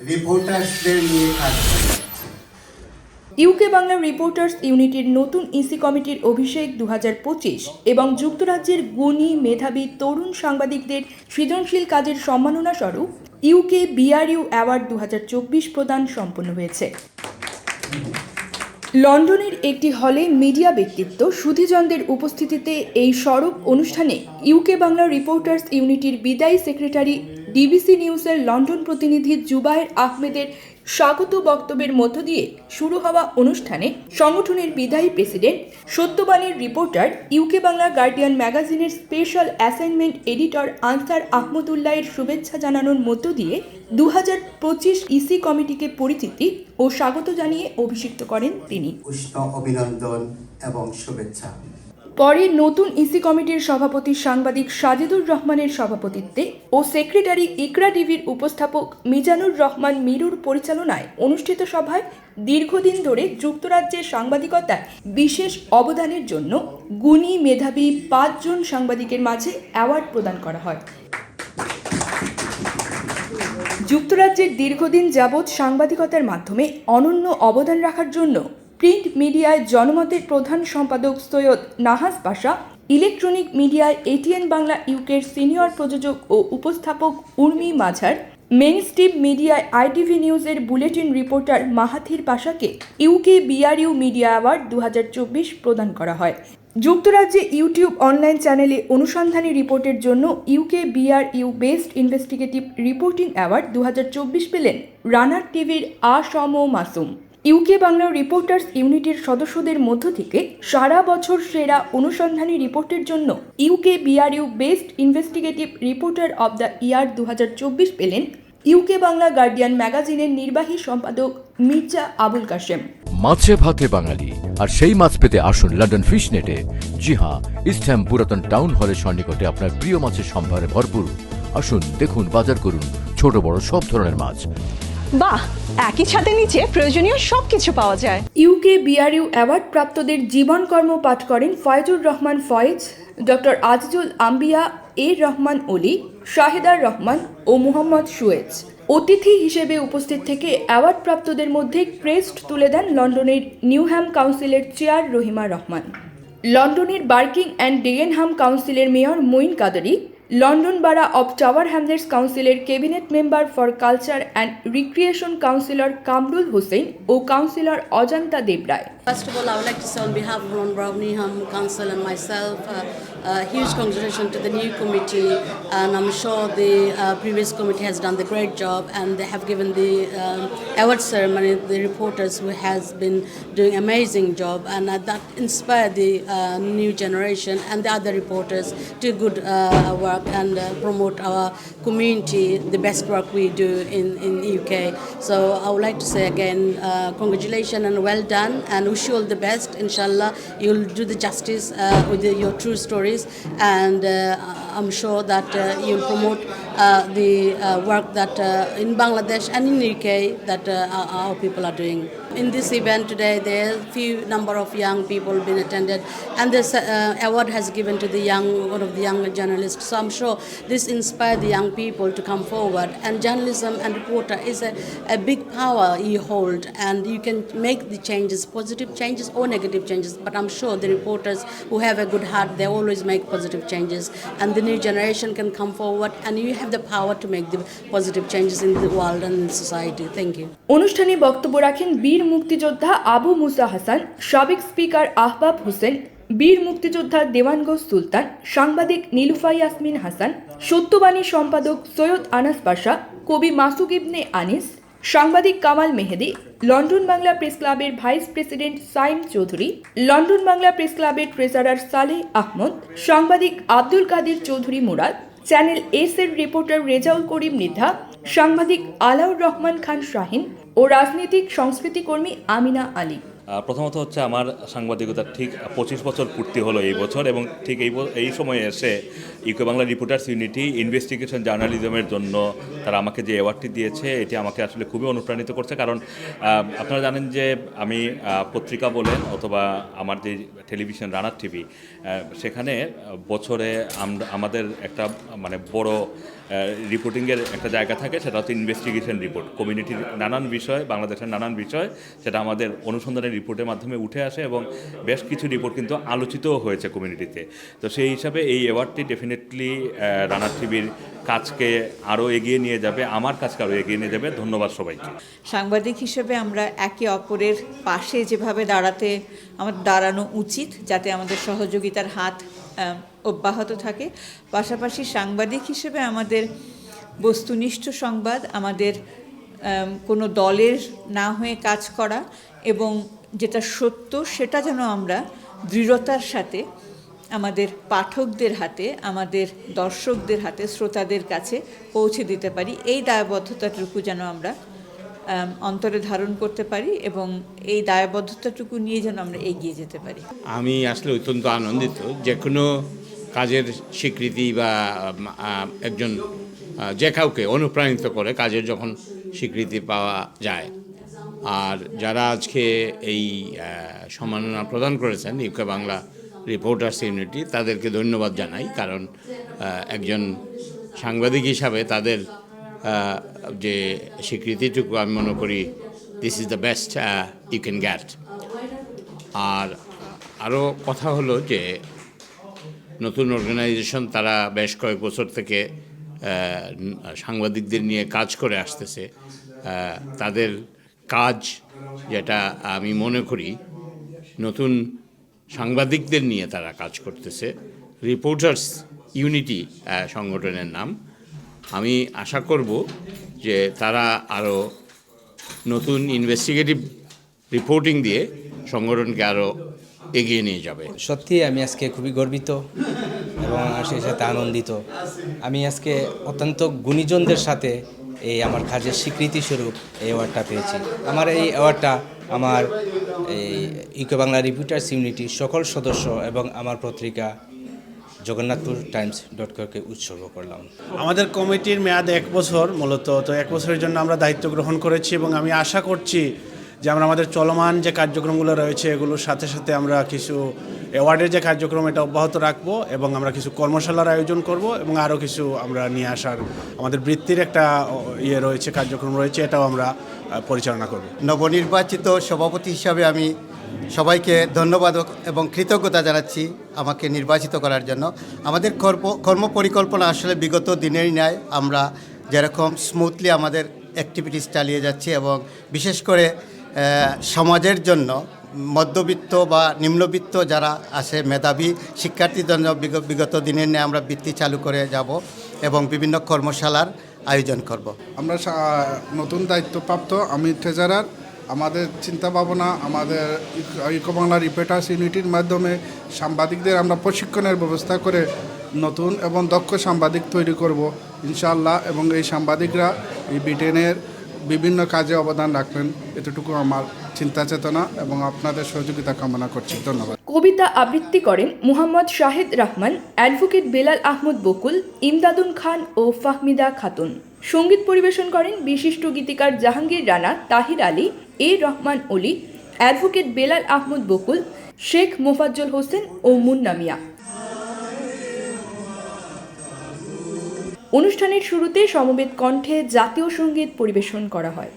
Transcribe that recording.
রিপোর্টার্সদের নিয়ে কাজ UK Bangla reporters ইউনিটের নতুন ইসি কমিটির অভিষেক দু হাজার পঁচিশ এবং যুক্তরাজ্যের গুণী মেধাবী তরুণ সাংবাদিকদের সৃজনশীল কাজের সম্মাননা স্বরূপ ইউকে বিআরইউ অ্যাওয়ার্ড দু হাজার চব্বিশ প্রদান সম্পন্ন হয়েছে। লন্ডনের একটি হলে মিডিয়া ব্যক্তিত্ব সুধীজনদের উপস্থিতিতে এই স্বরূপ অনুষ্ঠানে ইউকে বাংলা রিপোর্টার্স ইউনিটির বিদায়ী সেক্রেটারি ডিবিসি নিউজের লন্ডন প্রতিনিধি জুবায়ের আহমেদের স্বাগত বক্তব্যের মধ্য দিয়ে শুরু হওয়া অনুষ্ঠানে সংগঠনের বিদায়ী প্রেসিডেন্ট সত্যবাণীর রিপোর্টার ইউকে বাংলা গার্ডিয়ান ম্যাগাজিনের স্পেশাল অ্যাসাইনমেন্ট এডিটর আনসার আহমদুল্লাহের শুভেচ্ছা জানানোর মধ্য দিয়ে দু পঁচিশ ইসি কমিটিকে পরিচিতি ও স্বাগত জানিয়ে অভিষিক্ত করেন তিনি। উষ্ণ অভিনন্দন এবং শুভেচ্ছা। পরে নতুন ইসি কমিটির সভাপতি সাংবাদিক সাজিদুর রহমানের সভাপতিত্বে ও সেক্রেটারি ইকরা টিভির উপস্থাপক মিজানুর রহমান মিরুর পরিচালনায় অনুষ্ঠিত সভায় দীর্ঘদিন ধরে যুক্তরাজ্যের সাংবাদিকতায় বিশেষ অবদানের জন্য গুণী মেধাবী পাঁচজন সাংবাদিকের মাঝে অ্যাওয়ার্ড প্রদান করা হয়। যুক্তরাজ্যের দীর্ঘদিন যাবৎ সাংবাদিকতার মাধ্যমে অনন্য অবদান রাখার জন্য প্রিন্ট মিডিয়ায় জনমতের প্রধান সম্পাদক সৈয়দ নাহাস পাশা ইলেকট্রনিক মিডিয়ায় এটিএন বাংলা ইউকের সিনিয়র প্রযোজক ও উপস্থাপক উর্মি মাঝার মেন স্ট্রিম মিডিয়ায় আইটিভি নিউজের বুলেটিন রিপোর্টার মাহাথির পাশাকে ইউকে বিআরইউ মিডিয়া অ্যাওয়ার্ড দু হাজার চব্বিশ প্রদান করা হয়। যুক্তরাজ্যে ইউটিউব অনলাইন চ্যানেলে অনুসন্ধানী রিপোর্টের জন্য UK BR U best investigative reporting award দু হাজার চব্বিশ পেলেন রানার টিভির আসম মাসুম ইউকে বাংলা রিপোর্টার্স ইউনিটের সদস্যদের মধ্য থেকে সারা বছর সেরা অনুসন্ধানী রিপোর্টের জন্য UK BRU best investigative reporter of the year দু হাজার চব্বিশ পেলেন ইউকে বাংলা গার্ডিয়ান ম্যাগাজিনের নির্বাহী সম্পাদক মির্জা আবুল কাশেম। মাছে ভাতে বাঙালি, আর সেই মাছ পেতে আসুন লন্ডন ফিশ নেটে জি হ্যাঁ ইস্টহ্যাম পুরাতন টাউন হলের সন্নিকটে আপনার প্রিয় মাছের সম্ভারে ভরপুর। আসুন, দেখুন, বাজার করুন ছোট বড় সব ধরনের মাছ। বাহ, একই ছাদের নিচে প্রয়োজনীয় সবকিছু পাওয়া যায়। ইউকে বিআরইউ অ্যাওয়ার্ড প্রাপ্তদের জীবন কর্ম পাঠ করেন ফয়েজুর রহমান ফয়েজ, ডক্টর আজিজুল আম্বিয়া এ রহমান অলি, শাহেদার রহমান ও মুহম্মদ সুয়েজ। অতিথি হিসেবে উপস্থিত থেকে অ্যাওয়ার্ড প্রাপ্তদের মধ্যে ক্রেস্ট তুলে দেন লন্ডনের নিউহ্যাম কাউন্সিলের চেয়ার রহিমা রহমান। লন্ডনের বার্কিং অ্যান্ড ডেগেনহাম কাউন্সিলের mayor Moin Qadri London borough of Tower Hamlets কাউন্সিলের cabinet member for culture and recreation councillor Kamrul Hossain O councillor Ajanta Debray First of all, I would like to say on behalf of Ron Brownham Council and myself, uh, uh, huge congratulations to the new committee, and I'm sure the uh, previous committee has done the great job, and they have given the um, award ceremony the reporters who has been doing amazing job, and uh, that inspired the uh, new generation and the other reporters to good uh, work and uh, promote our community, the best work we do in in UK. So I would like to say again, uh, congratulations and well done, and wish you all the best. Inshallah, you'll do the justice uh, with the, your true stories, and uh, I'm sure that uh, you'll promote uh, the uh, work that uh, in Bangladesh and in UK that uh, our, our people are doing. In this event today, there are few number of young people been attended, and this uh, award has given to the young one of the young journalists. So I'm sure this inspired the young people to come forward. And journalism and reporter is a, a big power you hold, and you can make the changes, positive changes or negative changes. But I'm sure the reporters who have a good heart, they always make positive changes, and the new generation can come forward, and you have the power to make the positive changes in the world and in society. Thank you. অনুষ্ঠানে বক্তব্য রাখেন বীর মুক্তিযোদ্ধা আবু মুসা হাসান, সাবেক speaker Ahbab Hossain, বীর মুক্তিযোদ্ধা দেওয়ানগঞ্জ সুলতান, সাংবাদিক নীলুফা ইয়াসমিন হাসান, সত্যবাণী সম্পাদক সৈয়দ আনাস পাশা, কবি মাসুক ইবনে আনিস, সাংবাদিক কামাল মেহেদি, লন্ডন বাংলা প্রেস ক্লাবের vice president Saim Chowdhury, London Bangla press ক্লাবের ট্রেজারার সালেহ আহমদ, সাংবাদিক আব্দুল কাদের চৌধুরী মুরাদ চ্যানেল এস এর রিপোর্টার রেজাউল করিম নিধা, সাংবাদিক আলাউর রহমান খান শাহিন ও রাজনৈতিক সংস্কৃতিকর্মী আমিনা আলী। প্রথমত হচ্ছে আমার সাংবাদিকতার ঠিক পঁচিশ বছর পূর্তি হলো এই বছর এবং ঠিক এই এই সময়ে এসে UK Bangla reporters unity investigation জার্নালিজমের জন্য তারা আমাকে যে অ্যাওয়ার্ডটি দিয়েছে, এটি আমাকে আসলে খুবই অনুপ্রাণিত করছে। কারণ আপনারা জানেন যে আমি পত্রিকা বলেন অথবা আমার যে টেলিভিশন রানার টিভি সেখানে বছরে আমাদের একটা মানে বড় রিপোর্টিংয়ের একটা জায়গা থাকে, সেটা হচ্ছে ইনভেস্টিগেশন রিপোর্ট কমিউনিটির নানান বিষয়, বাংলাদেশের নানান বিষয়, সেটা আমাদের অনুসন্ধানের রিপোর্টের মাধ্যমে উঠে আসে এবং বেশ কিছু রিপোর্ট কিন্তু আলোচিতও হয়েছে কমিউনিটিতে তো সেই হিসাবে এই অ্যাওয়ার্ডটি ডেফিনেটলি রানার টিভির কাজকে আরও এগিয়ে নিয়ে যাবে, আমার কাজকে আরও এগিয়ে নিয়ে যাবে। ধন্যবাদ সবাইকে। সাংবাদিক হিসেবে আমরা একে অপরের পাশে যেভাবে দাঁড়াতে আমাদের দাঁড়ানো উচিত, যাতে আমাদের সহযোগিতার হাত অব্যাহত থাকে। পাশাপাশি সাংবাদিক হিসেবে আমাদের বস্তুনিষ্ঠ সংবাদ আমাদের কোনো দলের না হয়ে কাজ করা এবং যেটা সত্য সেটা যেন আমরা দৃঢ়তার সাথে আমাদের পাঠকদের হাতে আমাদের দর্শকদের হাতে শ্রোতাদের কাছে পৌঁছে দিতে পারি। এই দায়বদ্ধতাটুকু যেন আমরা আম, অন্তরে ধারণ করতে পারি এবং এই দায়বদ্ধতাটুকু নিয়ে যেন আমরা এগিয়ে যেতে পারি। আমি আসলে অত্যন্ত আনন্দিত যে কোনো কাজের স্বীকৃতি বা একজন যে কাউকে অনুপ্রাণিত করে কাজের যখন স্বীকৃতি পাওয়া যায়। আর যারা আজকে এই সম্মাননা প্রদান করেছেন ইউকে বাংলা রিপোর্টার্স ইউনিটি, তাদেরকে ধন্যবাদ জানাই। কারণ একজন সাংবাদিক হিসাবে তাদের যে স্বীকৃতিটুকু আমি মনে করি this is the best you can get আর আরও কথা হলো যে নতুন অর্গানাইজেশন তারা বেশ কয়েক বছর থেকে সাংবাদিকদের নিয়ে কাজ করে আসতেছে। তাদের কাজ যেটা আমি মনে করি, নতুন সাংবাদিকদের নিয়ে তারা কাজ করতেছে। রিপোর্টার্স ইউনিটি সংগঠনের নাম। আমি আশা করব যে তারা আরও নতুন ইনভেস্টিগেটিভ রিপোর্টিং দিয়ে সংগঠনকে আরও এগিয়ে নিয়ে যাবে। সত্যি আমি আজকে খুবই গর্বিত এবং সেই সাথে আনন্দিত। আমি আজকে অত্যন্ত গুণীজনদের সাথে এই আমার কাজের স্বীকৃতি স্বরূপ এই অ্যাওয়ার্ডটা পেয়েছি। আমার এই অ্যাওয়ার্ডটা আমার এই ইকো বাংলা রিপিউটার্স ইউনিটির সকল সদস্য এবং আমার পত্রিকা জগন্নাথপুর টাইমস ডট কমকে উৎসর্গ করলাম। আমাদের কমিটির মেয়াদ এক বছর মূলত তো এক বছরের জন্য আমরা দায়িত্ব গ্রহণ করেছি এবং আমি আশা করছি যে আমরা আমাদের চলমান যে কার্যক্রমগুলো রয়েছে এগুলোর সাথে সাথে আমরা কিছু অ্যাওয়ার্ডের যে কার্যক্রম এটা অব্যাহত রাখব এবং আমরা কিছু কর্মশালার আয়োজন করব এবং আরও কিছু আমরা নিয়ে আসার আমাদের বৃত্তির একটা ইয়ে রয়েছে কার্যক্রম রয়েছে এটাও আমরা পরিচালনা করব। নবনির্বাচিত সভাপতি হিসাবে আমি সবাইকে ধন্যবাদ এবং কৃতজ্ঞতা জানাচ্ছি আমাকে নির্বাচিত করার জন্য। আমাদের কর্ম কর্ম পরিকল্পনা আসলে বিগত দিনেরই ন্যায়। আমরা যেরকম স্মুথলি আমাদের অ্যাক্টিভিটিস চালিয়ে যাচ্ছি এবং বিশেষ করে সমাজের জন্য মধ্যবিত্ত বা নিম্নবিত্ত যারা আছে, মেধাবী শিক্ষার্থীদের জন্য বিগত দিনের ন্যায় আমরা বৃত্তি চালু করে যাব এবং বিভিন্ন কর্মশালার আয়োজন করব। আমরা নতুন দায়িত্বপ্রাপ্ত আমি ট্রেজারার আমাদের চিন্তা ভাবনা আমাদের ইক- বাংলার রিপোর্টার্স ইউনিটির মাধ্যমে সাংবাদিকদের আমরা প্রশিক্ষণের ব্যবস্থা করে নতুন এবং দক্ষ সাংবাদিক তৈরি করব, ইনশাআল্লাহ। এবং এই সাংবাদিকরা এই ব্রিটেনের বিভিন্ন কাজে অবদান রাখবেন। এতটুকু আমার চিন্তা চেতনা এবং আপনাদের সহযোগিতা কামনা করছি। ধন্যবাদ। কবিতা আবৃত্তি করেন মুহাম্মদ শাহেদ রহমান, অ্যাডভোকেট বেলাল আহমদ বকুল, ইমদাদুন খান ও ফাহমিদা খাতুন। সংগীত পরিবেশন করেন বিশিষ্ট গীতিকার জাহাঙ্গীর রানা, তাহির আলী, এ রহমান অলি, অ্যাডভোকেট বেলাল আহমদ বকুল, শেখ মোফাজ্জল হোসেন ও মুন্না মিয়া। অনুষ্ঠানের শুরুতে সমবেত কণ্ঠে জাতীয় সংগীত পরিবেশন করা হয়।